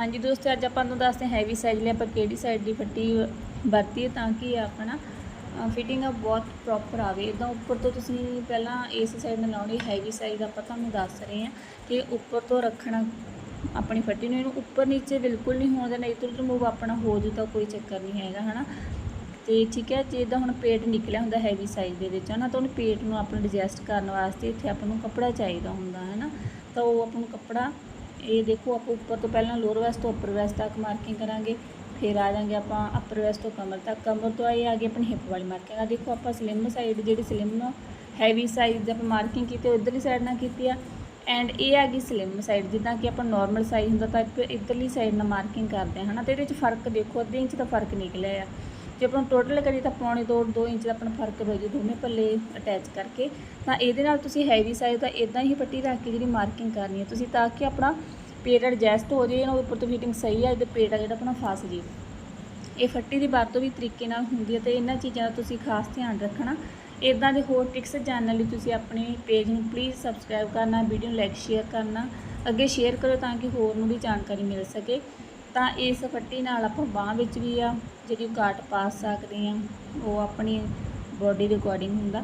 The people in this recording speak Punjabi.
ਹਾਂਜੀ ਦੋਸਤੋ, ਅੱਜ ਆਪਾਂ ਨੂੰ ਦੱਸਦੇ ਹਾਂ ਹੈਵੀ ਸਾਈਜ਼ ਲਈ ਆਪਾਂ ਕਿਹੜੀ ਸਾਈਡ ਦੀ ਫੱਟੀ ਵਰਤੀ ਤਾਂ ਕਿ ਆਪਣਾ ਫਿਟਿੰਗ ਆ ਬਹੁਤ ਪ੍ਰੋਪਰ ਆਵੇ। ਇਦਾਂ ਉੱਪਰ ਤੋਂ ਤੁਸੀਂ ਪਹਿਲਾਂ ਇਸ ਸਾਈਡ ਨਾਲ ਲਾਉਣੀ ਹੈਵੀ ਸਾਈਜ਼ ਆਪਾਂ ਤੁਹਾਨੂੰ ਦੱਸ ਰਹੇ ਹਾਂ ਕਿ ਉੱਪਰ ਤੋਂ ਰੱਖਣਾ ਆਪਣੀ ਫੱਟੀ ਨੂੰ। ਇਹਨੂੰ ਉੱਪਰ ਨੀਚੇ ਬਿਲਕੁਲ ਨਹੀਂ ਹੋਣ ਦੇਣਾ, ਇਧਰ ਉਧਰ ਮੂਵ ਆਪਣਾ ਹੋ ਜੂ ਤਾਂ ਕੋਈ ਚੱਕਰ ਨਹੀਂ ਹੈਗਾ, ਹਨਾ? ਤੇ ਠੀਕ ਹੈ, ਜੇ ਇਦਾਂ ਹੁਣ ਪੇਟ ਨਿਕਲਿਆ ਹੁੰਦਾ ਹੈਵੀ ਸਾਈਜ਼ ਦੇ ਵਿੱਚ, ਹਨਾ? ਤਾਂ ਉਹਨੂੰ ਪੇਟ ਨੂੰ ਆਪਣਾ ਡਿਜੈਸਟ ਕਰਨ ਵਾਸਤੇ ਇੱਥੇ ਆਪਾਂ ਨੂੰ ਕੱਪੜਾ ਚਾਹੀਦਾ ਹੁੰਦਾ ਹੈ ਨਾ ਤਾਂ ਉਹ ਆਪਾਂ ਨੂੰ ਕੱਪੜਾ ਇਹ ਦੇਖੋ, ਆਪਾਂ ਉੱਪਰ ਤੋਂ ਪਹਿਲਾਂ ਲੋਅਰ ਵੈਸਟ ਤੋਂ ਉੱਪਰ ਵੈਸਟ ਤੱਕ ਮਾਰਕਿੰਗ ਕਰਾਂਗੇ, ਫਿਰ ਆ ਜਾਾਂਗੇ ਆਪਾਂ ਅੱਪਰ ਵੈਸਟ ਤੋਂ ਕਮਰ ਤੱਕ। ਕਮਰ ਤੋਂ ਆਈ ਆ ਗਏ ਆਪਣੀ ਹਿੱਪ ਵਾਲੀ ਮਾਰਕਿੰਗ ਆ। ਦੇਖੋ, ਆਪਾਂ ਸਲਿਮ ਸਾਈਡ ਜਿਹੜੀ ਸਲਿਮ ਹੈਵੀ ਸਾਈਜ਼ ਆਪਾਂ ਮਾਰਕਿੰਗ ਕੀਤੀ ਉਹ ਸਾਈਡ ਨਾਲ ਕੀਤੀ ਆ। ਐਂਡ ਇਹ ਆ ਗਈ ਸਲਿਮ ਸਾਈਡ ਜਿੱਦਾਂ ਕਿ ਆਪਾਂ ਨਾਰਮਲ ਸਾਈਜ਼ ਹੁੰਦਾ ਤਾਂ ਇੱਧਰਲੀ ਸਾਈਡ ਨਾਲ ਮਾਰਕਿੰਗ ਕਰਦੇ ਹਾਂ ਹਨਾ? ਤੇ ਇਹਦੇ ਵਿੱਚ ਫ਼ਰਕ ਦੇਖੋ, ਅੱਧੇ ਇੰਚ ਦਾ ਫ਼ਰਕ ਨਿਕਲਿਆ ਆ। ਜੇ ਆਪਾਂ ਟੋਟਲ ਕਰੀਏ ਤਾਂ ਪੌਣੇ ਤੋਂ 2 ਇੰਚ ਦਾ ਆਪਣਾ ਫ਼ਰਕ ਹੋ ਜੇ ਦੋਵੇਂ ਪੱਲੇ ਅਟੈਚ ਕਰਕੇ, ਤਾਂ ਇਹਦੇ ਨਾਲ ਤੁਸੀਂ ਹੈਵੀ ਸਾਈਜ਼ ਦਾ ਇਦਾਂ ਹੀ ਪੱਟੀ ਰੱਖ ਕੇ ਜਿਹੜੀ ਮਾਰਕਿੰਗ ਕਰਨੀ ਹੈ, ਤੁਸੀਂ ਤਾਂ ਕਿ ਆਪਣਾ ਪੇਟ ਐਡਜਸਟ ਹੋ ਜੇ ਇਹਨਾਂ ਉੱਪਰ ਤੋਂ ਫਿਟਿੰਗ ਸਹੀ ਆ, ਇਹਦੇ ਪੇਟ ਆ ਜਿਹੜਾ ਆਪਣਾ ਫਸ ਜੇ। ਇਹ ਫੱਟੀ ਦੀ ਵਰਤੋਂ ਵੀ ਤਰੀਕੇ ਨਾਲ ਹੁੰਦੀ ਹੈ ਤੇ ਇਹਨਾਂ ਚੀਜ਼ਾਂ ਦਾ ਤੁਸੀਂ ਖਾਸ ਧਿਆਨ ਰੱਖਣਾ। ਇਦਾਂ ਦੇ ਹੋਰ ਟਿਕਸ ਜਾਣਨ ਲਈ ਤੁਸੀਂ ਆਪਣੇ ਪੇਜ ਨੂੰ ਪਲੀਜ਼ ਸਬਸਕ੍ਰਾਈਬ ਕਰਨਾ ਵੀਡੀਓ ਨੂੰ ਲਾਈਕ ਸ਼ੇਅਰ ਕਰਨਾ। ਅੱਗੇ ਸ਼ੇਅਰ ਕਰੋ ਤਾਂ ਕਿ ਹੋਰ ਨੂੰ ਵੀ ਜਾਣਕਾਰੀ ਮਿਲ ਸਕੇ। ਤਾਂ ਇਸ ਪੱਟੀ ਨਾਲ ਆਪਾਂ ਬਾਹ ਵਿੱਚ ਵੀ ਆ, ਜਿਹੜੀ ਕਾਟ ਪਾ ਸਕਦੇ ਆ, ਉਹ ਆਪਣੀ ਬੋਡੀ ਦੇ ਅਕੋਰਡਿੰਗ ਹੁੰਦਾ।